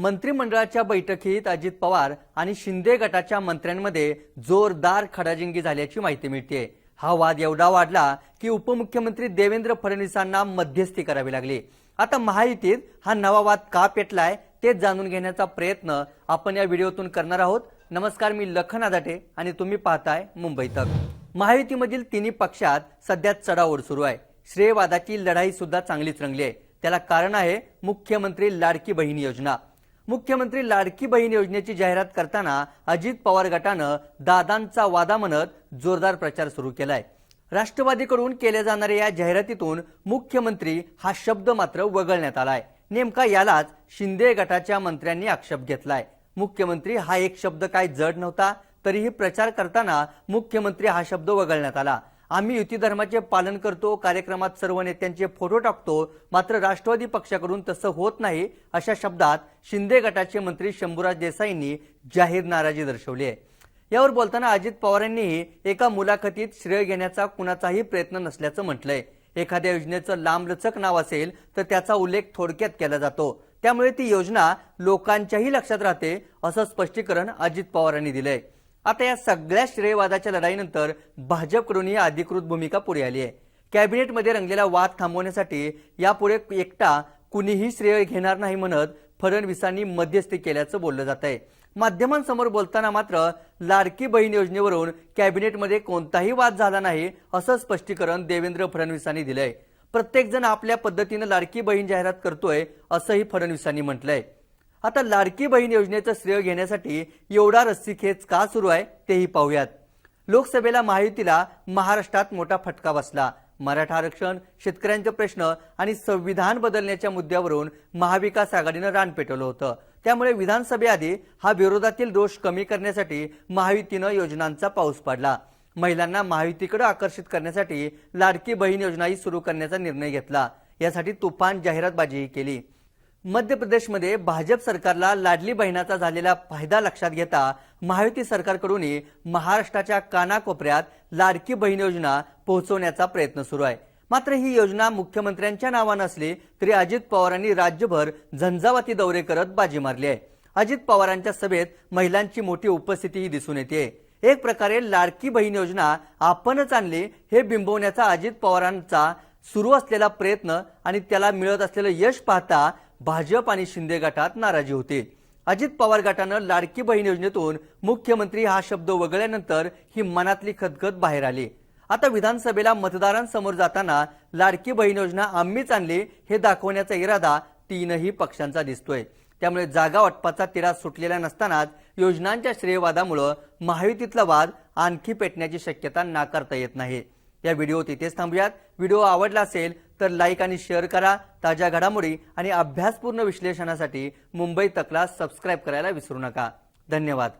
मंत्रिमंडळाच्या बैठकीत अजित पवार आणि शिंदे गटाच्या मंत्र्यांमध्ये जोरदार खडाजिंगी झाल्याची माहिती मिळते हा वाद एवढा वाढला की उपमुख्यमंत्री देवेंद्र फडणवीसांना मध्यस्थी करावी लागली. आता महायुतीत हा नवा वाद का पेटलाय ते जाणून घेण्याचा प्रयत्न आपण या व्हिडिओतून करणार आहोत. नमस्कार मी लखन आदाटे आणि तुम्ही पाहताय मुंबई तक. महायुतीमधील तिन्ही पक्षात सध्या चढाओढ सुरू आहे. श्रेयवादाची लढाई सुद्धा चांगलीच रंगली आहे. त्याला कारण आहे मुख्यमंत्री लाडकी बहीण योजना. मुख्यमंत्री लाडकी बहीण योजनेची जाहिरात करताना अजित पवार गटानं दादांचा वादा म्हणत जोरदार प्रचार सुरू केलाय. राष्ट्रवादीकडून केल्या जाणाऱ्या या जाहिरातीतून मुख्यमंत्री हा शब्द मात्र वगळण्यात आलाय. नेमका यालाच शिंदे गटाच्या मंत्र्यांनी आक्षेप घेतलाय. मुख्यमंत्री हा एक शब्द काय जड नव्हता तरीही प्रचार करताना मुख्यमंत्री हा शब्द वगळण्यात आला. आम्ही युती धर्माचे पालन करतो कार्यक्रमात सर्व नेत्यांचे फोटो टाकतो मात्र राष्ट्रवादी पक्षाकडून तसं होत नाही अशा शब्दात शिंदे गटाचे मंत्री शंभूराज देसाईंनी जाहीर नाराजी दर्शवली आहे. यावर बोलताना अजित पवारांनीही एका मुलाखतीत श्रेय घेण्याचा कुणाचाही प्रयत्न नसल्याचं म्हटलंय. एखाद्या योजनेचं लांबलचक नाव असेल तर त्याचा उल्लेख थोडक्यात केला जातो. त्यामुळे ती योजना लोकांच्याही लक्षात राहते असं स्पष्टीकरण अजित पवारांनी दिलंय. आता या सगळ्या श्रेयवादाच्या लढाईनंतर भाजपकडून ही अधिकृत भूमिका पुढे आली आहे. कॅबिनेटमध्ये रंगलेला वाद थांबवण्यासाठी यापुढे एकटा कुणीही श्रेय घेणार नाही म्हणत फडणवीसांनी मध्यस्थी केल्याचं बोललं जात आहे. माध्यमांसमोर बोलताना मात्र लाडकी बहीण योजनेवरून कॅबिनेटमध्ये कोणताही वाद झाला नाही असं स्पष्टीकरण देवेंद्र फडणवीसांनी दिलंय. प्रत्येकजण आपल्या पद्धतीनं लाडकी बहीण जाहिरात करतोय असंही फडणवीसांनी म्हटलंय. आता लाडकी बहीण योजनेचं श्रेय घेण्यासाठी एवढा रस्सीखेच का सुरू आहे तेही पाहूयात. लोकसभेला महायुतीला महाराष्ट्रात मोठा फटका बसला. मराठा आरक्षण शेतकऱ्यांचे प्रश्न आणि संविधान बदलण्याच्या मुद्द्यावरून महाविकास आघाडीनं रान पेटवलं होतं. त्यामुळे विधानसभेआधी हा विरोधातील दोष कमी करण्यासाठी महायुतीनं योजनांचा पाऊस पाडला. महिलांना महायुतीकडे आकर्षित करण्यासाठी लाडकी बहीण योजनाही सुरू करण्याचा निर्णय घेतला. यासाठी तुफान जाहिरातबाजीही केली. मध्य प्रदेशमध्ये भाजप सरकारला लाडली बहिणाचा झालेला फायदा लक्षात घेता महायुती सरकारकडूनही महाराष्ट्राच्या कानाकोपऱ्यात लाडकी बहीण योजना पोहोचवण्याचा प्रयत्न सुरू आहे. मात्र ही योजना मुख्यमंत्र्यांच्या नावानं असली तरी अजित पवारांनी राज्यभर झंझावाती दौरे करत बाजी मारली आहे. अजित पवारांच्या सभेत महिलांची मोठी उपस्थितीही दिसून येते. एक प्रकारे लाडकी बहीण योजना आपणच आणली हे बिंबवण्याचा अजित पवारांचा सुरू असलेला प्रयत्न आणि त्याला मिळत असलेलं यश पाहता भाजप आणि शिंदे गटात नाराजी होती. अजित पवार गटानं लाडकी बहीण योजनेतून मुख्यमंत्री हा शब्द वगळल्यानंतर ही मनातली खतखत बाहेर आली. आता विधानसभेला मतदारांसमोर जाताना लाडकी बहीण योजना आम्हीच आणली हे दाखवण्याचा इरादा तीनही पक्षांचा दिसतोय. त्यामुळे जागा वाटपाचा तिरा सुटलेला नसतानाच योजनांच्या श्रेयवादामुळं महायुतीतला वाद आणखी पेटण्याची शक्यता नाकारता येत नाही. या व्हिडिओ तिथेच थांबूयात. व्हिडिओ आवडला असेल तर लाईक आणि शेअर करा. ताज्या घडामोडी आणि अभ्यासपूर्ण विश्लेषणासाठी मुंबई तकला सबस्क्राईब करायला विसरू नका. धन्यवाद.